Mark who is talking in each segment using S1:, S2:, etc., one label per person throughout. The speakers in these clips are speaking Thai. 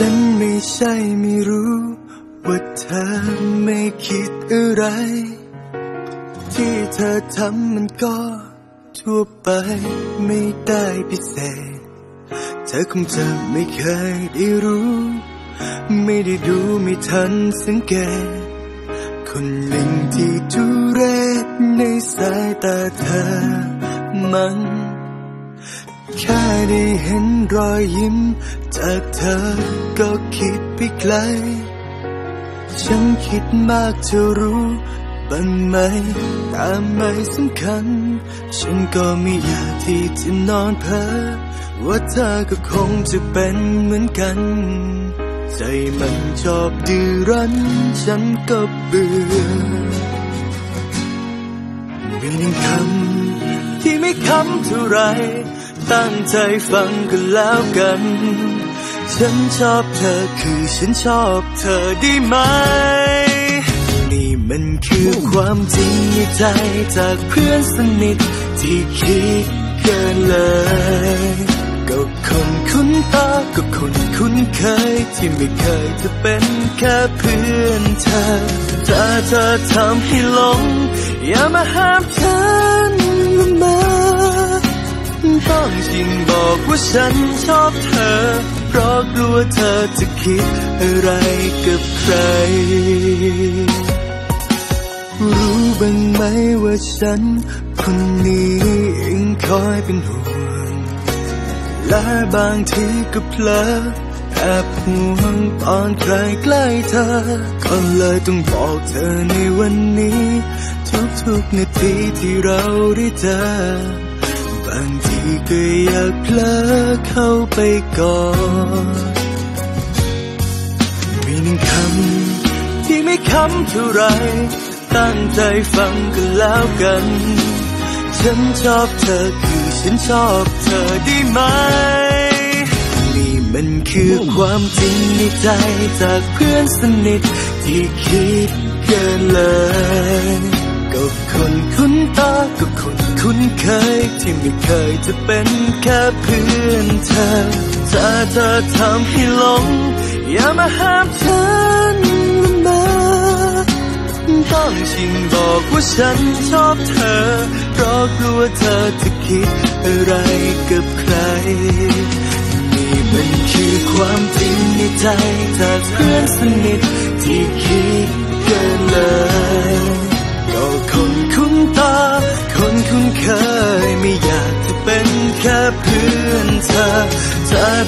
S1: ฉันไม่ใช่ไม่รู้ ว่าเธอไม่คิดอะไร ที่เธอทำมันก็ทั่วไปไม่ได้พิเศษ เธอคงจะไม่เคยได้รู้ ไม่ได้ดูไม่ทันสังเกต คนหนึ่งที่ทุเรศในสายตาเธอมันแค่ได้เห็นรอยยิ้ม จากเธอก็คิดไปไกล ฉันคิดมากจะรู้บ้างไหมแต่ไม่สำคัญ ฉันก็ไม่อยากที่จะนอนเพ้อว่าเธอก็คงจะเป็นเหมือนกัน ใจมันชอบดื้อรั้น ฉันก็เบื่อ มีหนึ่งคำที่ไม่คำเท่าไร ตั้งใจฟังกันแล้วกัน ฉันชอบเธอคือฉันชอบเธอได้ไหม นี่มันคือความจริงในใจจากเพื่อนสนิทที่คิดเกินเลย ก็คนคุ้นตาก็คนคุ้นเคยที่ไม่เคยจะเป็นแค่เพื่อนเธอ ถ้าเธอทำให้หลง อย่ามาห้ามฉันละมอต้ บอกว่าฉันชอบเธอ เพราะกลัวเธอจะคิดอะไรกับใคร รู้บ้างไหมว่าฉัน คนนี้ยังคอยเป็นห่วง และบางทีก็เพลอแอบห่วงตอนใครใกล้เธอ ก็เลยต้องบอกเธอในวันนี้ ทุกๆนาทีที่เราได้เจอ ก็อยากเพลอเข้าไปกอดมีหนึ่งคำที่ไม่คำเท่าไร ตั้งใจฟังกันแล้วกัน ฉันชอบเธอคือฉันชอบเธอได้ไหม นี่มันคือความจริงในใจจากเพื่อนสนิทที่คิดเกินเลย ก็คนคุ้นตาก็คนคุ้นเคย ที่ไม่เคยจะเป็นแค่เพื่อนเธอถ้าเธอทำให้หลง อย่ามาห้ามฉันละต้องชิงบอกว่าฉันชอบเธอ เพราะกลัวเธอจะคิดอะไรกับใครนี่มันคือความจริงในใจจากเพื่อนสนิทที่คิดเกินเลย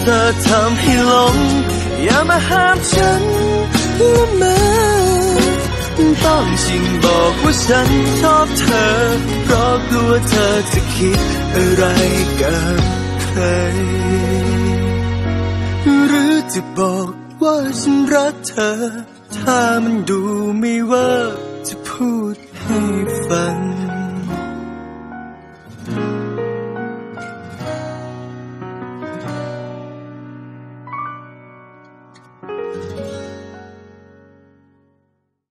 S1: เธอทำให้หลง อย่ามาห้ามฉันละเมอต้องจริงบอกว่าฉันชอบเธอ เพราะกลัวเธอจะคิดอะไรกับใคร หรือจะบอกว่าฉันรักเธอ ถ้ามันดูไม่ว่าจะพูดให้ฟัง